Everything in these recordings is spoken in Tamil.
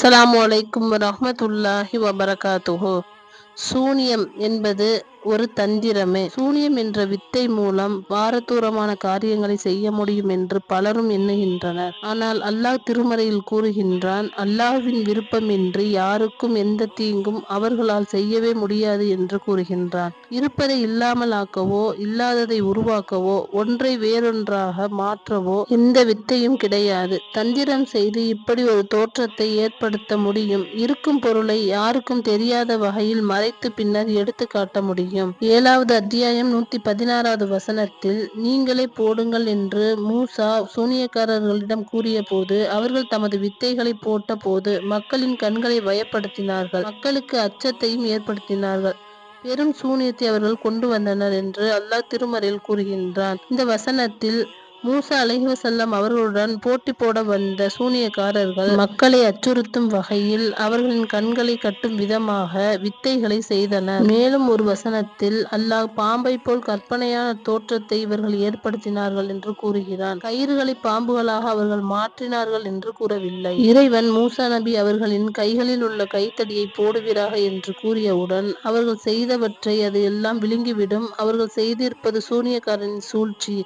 அஸ்ஸலாமு அலைக்கும் வரஹ்மத்துல்லாஹி வபரகாத்துஹோ. சூனியம் என்பது ஒரு தந்திரமே. சூனியம் என்ற வித்தை மூலம் பாரதூரமான காரியங்களை செய்ய முடியும் என்று பலரும் எண்ணுகின்றனர். ஆனால் அல்லாஹ் திருமறையில் கூறுகின்றான் அல்லாஹ்வின் விருப்பமின்றி யாருக்கும் எந்த தீங்கும் அவர்களால் செய்யவே முடியாது என்று கூறுகின்றான். இருப்பதை இல்லாமல் ஆக்கவோ இல்லாததை உருவாக்கவோ ஒன்றை வேறொன்றாக மாற்றவோ எந்த வித்தையும் கிடையாது. தந்திரம் செய்து இப்படி ஒரு தோற்றத்தை ஏற்படுத்த முடியும். இருக்கும் பொருளை யாருக்கும் தெரியாத வகையில் மறைத்து பின்னர் எடுத்து காட்ட முடியும். ஏழாவது அத்தியாயம் நூத்தி பதினாறாவது வசனத்தில் நீங்களே போடுங்கள் என்று மூசா சூனியக்காரர்களிடம் கூறிய போது அவர்கள் தமது வித்தைகளை போட்ட போது மக்களின் கண்களை வயப்படுத்தினார்கள். மக்களுக்கு அச்சத்தையும் ஏற்படுத்தினார்கள். பெரும் சூனியத்தை அவர்கள் கொண்டு வந்தனர் என்று அல்லாஹ் திருமறையில் கூறுகின்றான். இந்த வசனத்தில் மூசா அலைஹிவசல்லம் அவர்களுடன் போட்டி போட வந்த சூனியக்காரர்கள் மக்களை அச்சுறுத்தும் வகையில் அவர்களின் கண்களை கட்டும் விதமாக வித்தைகளை செய்தனர். மேலும் ஒரு வசனத்தில் அல்லாஹ் பாம்பை போல் கற்பனையான தோற்றத்தை இவர்கள் ஏற்படுத்தினார்கள் என்று கூறுகிறான். கயிறுகளை பாம்புகளாக அவர்கள் மாற்றினார்கள் என்று கூறவில்லை. இறைவன் மூசா நபி அவர்களின் கைகளில் உள்ள கைத்தடியை போடுவீராக என்று கூறியவுடன் அவர்கள் செய்தவற்றை அது எல்லாம் விழுங்கிவிடும். அவர்கள் செய்திருப்பது சூனியக்காரனின் சூழ்ச்சி.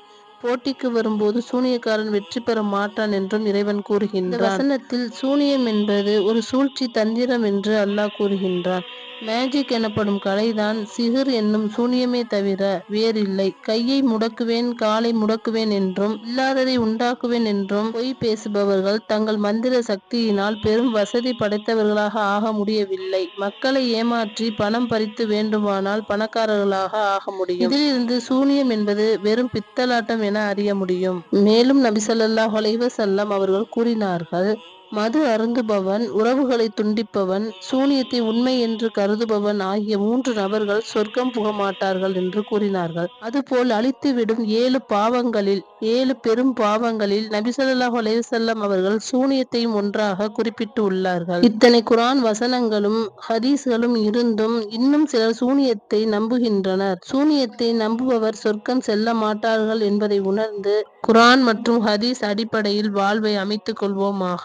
போட்டிக்கு வரும்போது சூனியக்காரன் வெற்றி பெற மாட்டான் என்றும் இறைவன் கூறுகின்றான். வசனத்தில் சூனியம் என்பது ஒரு சூழ்ச்சி தந்திரம் என்று அல்லாஹ் கூறுகின்றான். மேஜிக் எனப்படும் கலைதான் சிகிர் என்னும் சூனியமே தவிர வேறில்லை. கையை முடக்குவேன் காலை முடக்குவேன் என்றும் இல்லாததை உண்டாக்குவேன் என்றும் பொய் பேசுபவர்கள் தங்கள் மந்திர சக்தியினால் பெரும் வசதி படைத்தவர்களாக ஆக முடியவில்லை. மக்களை ஏமாற்றி பணம் பறித்து வேண்டுமானால் பணக்காரர்களாக ஆக முடியும். இதிலிருந்து சூனியம் என்பது வெறும் பித்தலாட்டம் என அறிய முடியும். மேலும் நபி ஸல்லல்லாஹு அவர்கள் கூறினார்கள் மது அருந்துபவன் உறவுகளை துண்டிப்பவன் சூனியத்தை உண்மை என்று கருதுபவன் ஆகிய மூன்று நபர்கள் சொர்க்கம் புக மாட்டார்கள் என்று கூறினார்கள். அதுபோல் அழித்துவிடும் ஏழு பாவங்களில் ஏழு பெரும் பாவங்களில் நபிசல்லாஹ் அலைவசல்லம் அவர்கள் சூனியத்தையும் ஒன்றாக குறிப்பிட்டு உள்ளார்கள். இத்தனை குரான் வசனங்களும் ஹதீஸ்களும் இருந்தும் இன்னும் சிலர் சூனியத்தை நம்புகின்றனர். சூனியத்தை நம்புபவர் சொர்க்கம் செல்ல மாட்டார்கள் என்பதை உணர்ந்து குரான் மற்றும் ஹதீஸ் அடிப்படையில் வாழ்வை அமைத்துக் கொள்வோமாக.